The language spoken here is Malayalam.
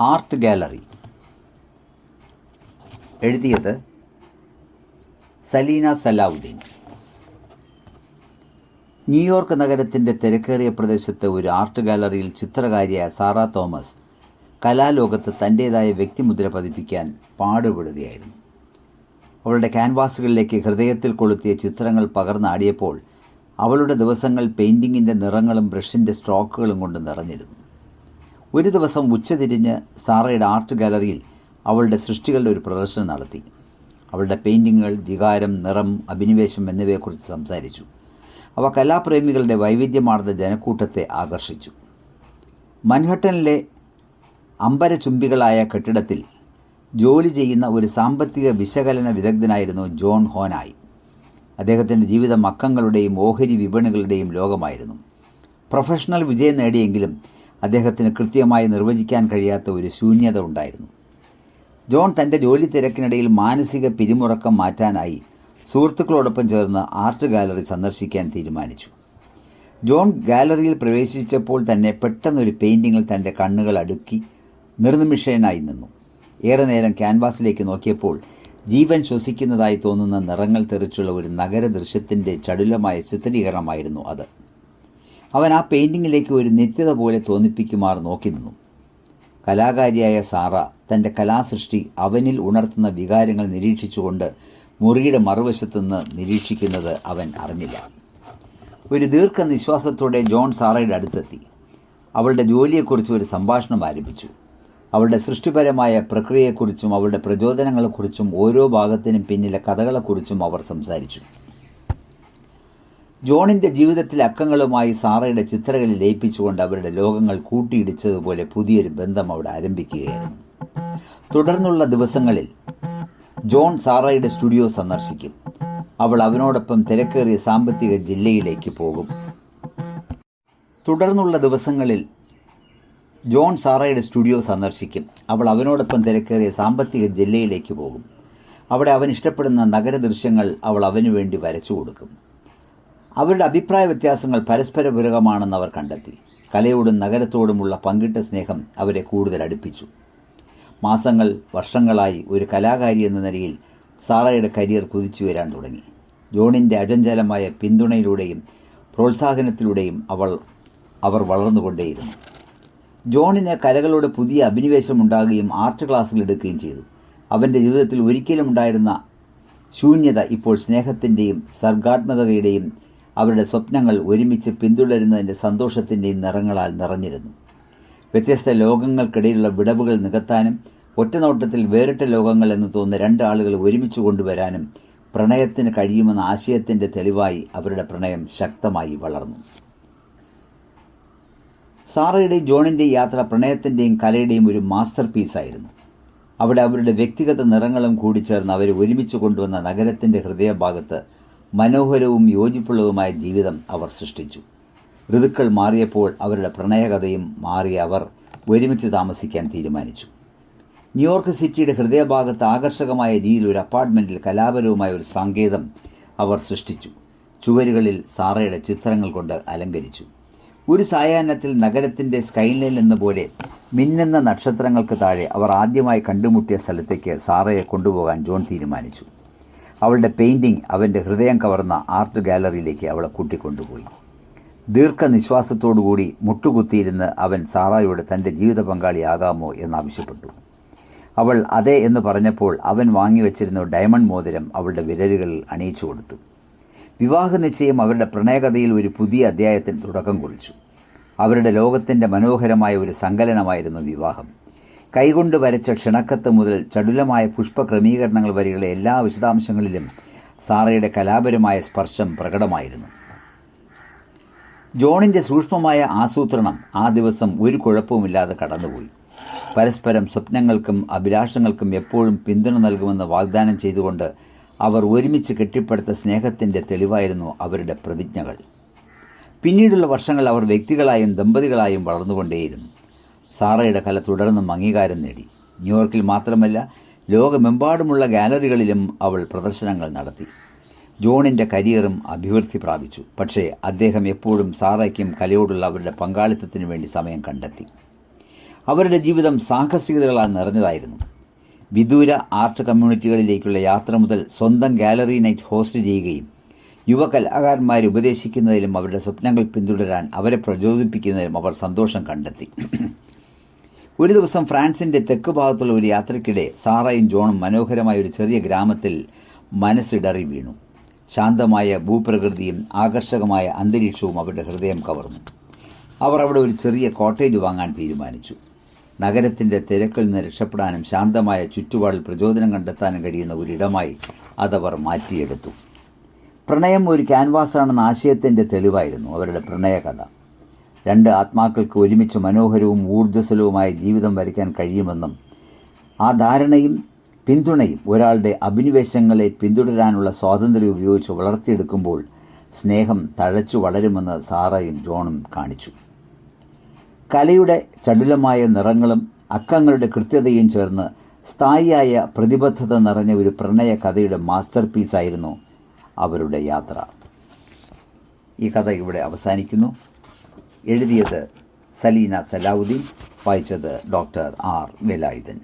Art gallery. എഴുതിയത് സലീന സലാവുദ്ദീൻ. ന്യൂയോർക്ക് നഗരത്തിന്റെ തിരക്കേറിയ പ്രദേശത്തെ ഒരു ആർട്ട് ഗാലറിയിൽ ചിത്രകാരിയായ സാറ തോമസ് കലാലോകത്ത് തന്റേതായ വ്യക്തിമുദ്ര പതിപ്പിക്കാൻ പാടുപെടുകയായിരുന്നു. അവളുടെ ക്യാൻവാസുകളിലേക്ക് ഹൃദയത്തിൽ കൊളുത്തിയ ചിത്രങ്ങൾ പകർന്നാടിയപ്പോൾ അവളുടെ ദിവസങ്ങൾ പെയിന്റിങ്ങിന്റെ നിറങ്ങളും ബ്രഷിന്റെ സ്ട്രോക്കുകളും കൊണ്ട് നിറഞ്ഞിരുന്നു. ഒരു ദിവസം ഉച്ചതിരിഞ്ഞ് സാറയുടെ ആർട്ട് ഗാലറിയിൽ അവളുടെ സൃഷ്ടികളുടെ ഒരു പ്രദർശനം നടത്തി. അവളുടെ പെയിന്റിങ്ങുകൾ വികാരം നിറം അഭിനിവേശം എന്നിവയെക്കുറിച്ച് സംസാരിച്ചു. അവ കലാപ്രേമികളുടെ വൈവിധ്യമാർന്ന ജനക്കൂട്ടത്തെ ആകർഷിച്ചു. മൻഹട്ടനിലെ അമ്പരചുംബികളായ കെട്ടിടത്തിൽ ജോലി ചെയ്യുന്ന ഒരു സാമ്പത്തിക വിശകലന വിദഗ്ധനായിരുന്നു ജോൺ ഹോനായി. അദ്ദേഹത്തിന്റെ ജീവിതം അക്കങ്ങളുടെയും ഓഹരി വിപണികളുടെയും ലോകമായിരുന്നു. പ്രൊഫഷണൽ വിജയം നേടിയെങ്കിലും അദ്ദേഹത്തിന് കൃത്യമായി നിർവചിക്കാൻ കഴിയാത്ത ഒരു ശൂന്യത ഉണ്ടായിരുന്നു. ജോൺ തന്റെ ജോലി തിരക്കിനിടയിൽ മാനസിക പിരിമുറക്കം മാറ്റാനായി സുഹൃത്തുക്കളോടൊപ്പം ചേർന്ന് ആർട്ട് ഗാലറി സന്ദർശിക്കാൻ തീരുമാനിച്ചു. ജോൺ ഗാലറിയിൽ പ്രവേശിച്ചപ്പോൾ തന്നെ പെട്ടെന്നൊരു പെയിന്റിങ്ങിൽ തന്റെ കണ്ണുകൾ അടുക്കി നിർനിമിഷനായി നിന്നു. ഏറെ നേരം ക്യാൻവാസിലേക്ക് നോക്കിയപ്പോൾ ജീവൻ ശ്വസിക്കുന്നതായി തോന്നുന്ന നിറങ്ങൾ തെറിച്ചുള്ള ഒരു നഗര ദൃശ്യത്തിന്റെ ചടുലമായ ചിത്രീകരണമായിരുന്നു അത്. അവൻ ആ പെയിന്റിങ്ങിലേക്ക് ഒരു നിത്യത പോലെ തോന്നിപ്പിക്കുമാർ നോക്കി നിന്നു. കലാകാരിയായ സാറ തന്റെ കലാസൃഷ്ടി അവനിൽ ഉണർത്തുന്ന വികാരങ്ങൾ നിരീക്ഷിച്ചുകൊണ്ട് മുറിയുടെ മറുവശത്തുനിന്ന് നിരീക്ഷിക്കുന്നത് അവൻ അറിഞ്ഞില്ല. ഒരു ദീർഘനിശ്വാസത്തോടെ ജോൺ സാറയുടെ അടുത്തെത്തി. അവളുടെ ജോലിയെക്കുറിച്ച് ഒരു സംഭാഷണം ആരംഭിച്ചു. അവളുടെ സൃഷ്ടിപരമായ പ്രക്രിയയെക്കുറിച്ചും അവളുടെ പ്രചോദനങ്ങളെക്കുറിച്ചും ഓരോ ഭാഗത്തിനും പിന്നിലെ കഥകളെക്കുറിച്ചും അവർ സംസാരിച്ചു. ജോണിന്റെ ജീവിതത്തിലെ അക്കങ്ങളുമായി സാറയുടെ ചിത്രകളിൽ ലയിപ്പിച്ചുകൊണ്ട് അവരുടെ ലോകങ്ങൾ കൂട്ടിയിടിച്ചതുപോലെ പുതിയൊരു ബന്ധം അവിടെ ആരംഭിക്കുകയായിരുന്നു. തുടർന്നുള്ള ദിവസങ്ങളിൽ ജോൺ സാറയുടെ സ്റ്റുഡിയോ സന്ദർശിക്കും. അവൾ അവനോടൊപ്പം തിരക്കേറിയ സാമ്പത്തിക ജില്ലയിലേക്ക് പോകും. തുടർന്നുള്ള ദിവസങ്ങളിൽ ജോൺ സാറയുടെ സ്റ്റുഡിയോ സന്ദർശിക്കും. അവൾ അവനോടൊപ്പം തിരക്കേറിയ സാമ്പത്തിക ജില്ലയിലേക്ക് പോകും. അവിടെ അവൻ ഇഷ്ടപ്പെടുന്ന നഗര ദൃശ്യങ്ങൾ അവൾ അവനു വേണ്ടി വരച്ചു കൊടുക്കും. അവരുടെ അഭിപ്രായ വ്യത്യാസങ്ങൾ പരസ്പര വിരകമാണെന്ന് അവർ കണ്ടെത്തി. കലയോടും നഗരത്തോടുമുള്ള പങ്കിട്ട സ്നേഹം അവരെ കൂടുതൽ അടുപ്പിച്ചു. മാസങ്ങൾ വർഷങ്ങളായി ഒരു കലാകാരി എന്ന നിലയിൽ സാറയുടെ കരിയർ കുതിച്ചു വരാൻ തുടങ്ങി. ജോണിന്റെ അജഞ്ചലമായ പിന്തുണയിലൂടെയും പ്രോത്സാഹനത്തിലൂടെയും അവൾ അവർ വളർന്നുകൊണ്ടേയിരുന്നു. ജോണിന് കലകളോട് പുതിയ അഭിനിവേശം ഉണ്ടാകുകയും ആർട്ട് ക്ലാസ്സുകൾ എടുക്കുകയും ചെയ്തു. അവന്റെ ജീവിതത്തിൽ ഒരിക്കലും ഉണ്ടായിരുന്ന ശൂന്യത ഇപ്പോൾ സ്നേഹത്തിന്റെയും സർഗാത്മകതയുടെയും അവരുടെ സ്വപ്നങ്ങൾ ഒരുമിച്ച് പിന്തുടരുന്നതിന്റെ സന്തോഷത്തിന്റെയും നിറങ്ങളാൽ നിറഞ്ഞിരുന്നു. വ്യത്യസ്ത ലോകങ്ങൾക്കിടയിലുള്ള വിടവുകൾ നികത്താനും ഒറ്റനോട്ടത്തിൽ വേറിട്ട ലോകങ്ങൾ എന്ന് തോന്നുന്ന രണ്ടാളുകൾ ഒരുമിച്ച് കൊണ്ടുവരാനും പ്രണയത്തിന് കഴിയുമെന്ന ആശയത്തിന്റെ തെളിവായി അവരുടെ പ്രണയം ശക്തമായി വളർന്നു. സാറയുടെയും ജോണിന്റെയും യാത്ര പ്രണയത്തിന്റെയും കലയുടെയും ഒരു മാസ്റ്റർ പീസായിരുന്നു അവിടെ അവരുടെ വ്യക്തിഗത നിറങ്ങളും കൂടിച്ചേർന്ന് അവരെ ഒരുമിച്ച് കൊണ്ടുവന്ന നഗരത്തിന്റെ ഹൃദയഭാഗത്ത് മനോഹരവും യോജിപ്പുള്ളതുമായ ജീവിതം അവർ സൃഷ്ടിച്ചു. ഋതുക്കൾ മാറിയപ്പോൾ അവരുടെ പ്രണയകഥയും മാറിയ അവർ ഒരുമിച്ച് താമസിക്കാൻ തീരുമാനിച്ചു. ന്യൂയോർക്ക് സിറ്റിയുടെ ഹൃദയഭാഗത്ത് ആകർഷകമായ രീതിയിൽ ഒരു അപ്പാർട്ട്മെന്റിൽ കലാപരവുമായ ഒരു സങ്കേതം അവർ സൃഷ്ടിച്ചു. ചുവരുകളിൽ സാറയുടെ ചിത്രങ്ങൾ കൊണ്ട് അലങ്കരിച്ചു. ഒരു സായാഹ്നത്തിൽ നഗരത്തിന്റെ സ്കൈലൈൻ എന്ന പോലെ മിന്നുന്ന നക്ഷത്രങ്ങൾക്ക് താഴെ അവർ ആദ്യമായി കണ്ടുമുട്ടിയ സ്ഥലത്തേക്ക് സാറയെ കൊണ്ടുപോകാൻ ജോൺ തീരുമാനിച്ചു. അവളുടെ പെയിന്റിംഗ് അവന്റെ ഹൃദയം കവർന്ന ആർട്ട് ഗാലറിയിലേക്ക് അവളെ കൂട്ടിക്കൊണ്ടുപോയി. ദീർഘനിശ്വാസത്തോടുകൂടി മുട്ടുകുത്തിയിരുന്ന് അവൻ സാറായോട് തന്റെ ജീവിത പങ്കാളിയാകാമോ എന്നാവശ്യപ്പെട്ടു. അവൾ അതെ എന്ന് പറഞ്ഞപ്പോൾ അവൻ വാങ്ങിവെച്ചിരുന്ന ഡയമണ്ട് മോതിരം അവളുടെ വിരലുകളിൽ അണിയിച്ചു കൊടുത്തു. വിവാഹ നിശ്ചയം അവരുടെ പ്രണയകഥയിൽ ഒരു പുതിയ അധ്യായത്തിന് തുടക്കം കുറിച്ചു. അവരുടെ ലോകത്തിന്റെ മനോഹരമായ ഒരു സങ്കലനമായിരുന്നു വിവാഹം. കൈകൊണ്ട് വരച്ച ക്ഷണക്കത്ത് മുതൽ ചടുലമായ പുഷ്പ ക്രമീകരണങ്ങൾ വരെയുള്ള എല്ലാ വിശദാംശങ്ങളിലും സാറയുടെ കലാപരമായ സ്പർശം പ്രകടമായിരുന്നു. ജോണിന്റെ സൂക്ഷ്മമായ ആസൂത്രണം ആ ദിവസം ഒരു കുഴപ്പവുമില്ലാതെ കടന്നുപോയി. പരസ്പരം സ്വപ്നങ്ങൾക്കും അഭിലാഷങ്ങൾക്കും എപ്പോഴും പിന്തുണ നൽകുമെന്ന് വാഗ്ദാനം ചെയ്തുകൊണ്ട് അവർ ഒരുമിച്ച് കെട്ടിപ്പടുത്ത സ്നേഹത്തിന്റെ തെളിവായിരുന്നു അവരുടെ പ്രതിജ്ഞകൾ. പിന്നീടുള്ള വർഷങ്ങൾ അവർ വ്യക്തികളായും ദമ്പതികളായും വളർന്നുകൊണ്ടേയിരുന്നു. സാറയുടെ കല തുടർന്നും അംഗീകാരം നേടി. ന്യൂയോർക്കിൽ മാത്രമല്ല ലോകമെമ്പാടുമുള്ള ഗാലറികളിലും അവൾ പ്രദർശനങ്ങൾ നടത്തി. ജോണിന്റെ കരിയറും അഭിവൃദ്ധി പ്രാപിച്ചു. പക്ഷേ അദ്ദേഹം എപ്പോഴും സാറയ്ക്കും കലയോടുള്ള അവരുടെ പങ്കാളിത്തത്തിന് വേണ്ടി സമയം കണ്ടെത്തി. അവരുടെ ജീവിതം സാഹസികതകളാൽ നിറഞ്ഞതായിരുന്നു. വിദൂര ആർട്ട് കമ്മ്യൂണിറ്റികളിലേക്കുള്ള യാത്ര മുതൽ സ്വന്തം ഗാലറി നൈറ്റ് ഹോസ്റ്റ് ചെയ്യുകയും യുവ കലാകാരന്മാരെ ഉപദേശിക്കുന്നതിലും അവരുടെ സ്വപ്നങ്ങൾ പിന്തുടരാൻ അവരെ പ്രചോദിപ്പിക്കുന്നതിലും അവർ സന്തോഷം കണ്ടെത്തി. ഒരു ദിവസം ഫ്രാൻസിന്റെ തെക്ക് ഭാഗത്തുള്ള ഒരു യാത്രയ്ക്കിടെ സാറയും ജോണും മനോഹരമായ ഒരു ചെറിയ ഗ്രാമത്തിൽ മനസ്സിടറി വീണു. ശാന്തമായ ഭൂപ്രകൃതിയും ആകർഷകമായ അന്തരീക്ഷവും അവരുടെ ഹൃദയം കവർന്നു. അവർ അവിടെ ഒരു ചെറിയ കോട്ടേജ് വാങ്ങാൻ തീരുമാനിച്ചു. നഗരത്തിന്റെ തിരക്കിൽ നിന്ന് രക്ഷപ്പെടാനും ശാന്തമായ ചുറ്റുപാടിൽ പ്രചോദനം കണ്ടെത്താനും കഴിയുന്ന ഒരിടമായി അതവർ മാറ്റിയെടുത്തു. പ്രണയം ഒരു ക്യാൻവാസാണെന്ന ആശയത്തിന്റെ തെളിവായിരുന്നു അവരുടെ പ്രണയകഥ. രണ്ട് ആത്മാക്കൾക്ക് ഒരുമിച്ച് മനോഹരവും ഊർജസ്വലവുമായ ജീവിതം വരയ്ക്കാൻ കഴിയുമെന്നും ആ ധാരണയും പിന്തുണയും ഒരാളുടെ അഭിനിവേശങ്ങളെ പിന്തുടരാനുള്ള സ്വാതന്ത്ര്യം ഉപയോഗിച്ച് വളർത്തിയെടുക്കുമ്പോൾ സ്നേഹം തഴച്ചു വളരുമെന്ന് സാറയും ജോണും കാണിച്ചു. കലയുടെ ചടുലമായ നിറങ്ങളും അക്കങ്ങളുടെ കൃത്യതയും ചേർന്ന് സ്ഥായിയായ പ്രതിബദ്ധത നിറഞ്ഞ ഒരു പ്രണയ കഥയുടെ മാസ്റ്റർ പീസായിരുന്നു അവരുടെ യാത്ര. ഈ കഥ ഇവിടെ അവസാനിക്കുന്നു. എഴുതിയത് സലീന സലാവുദ്ദീൻ വായിച്ചത് ഡോക്ടർ ആർ വേലായുധൻ.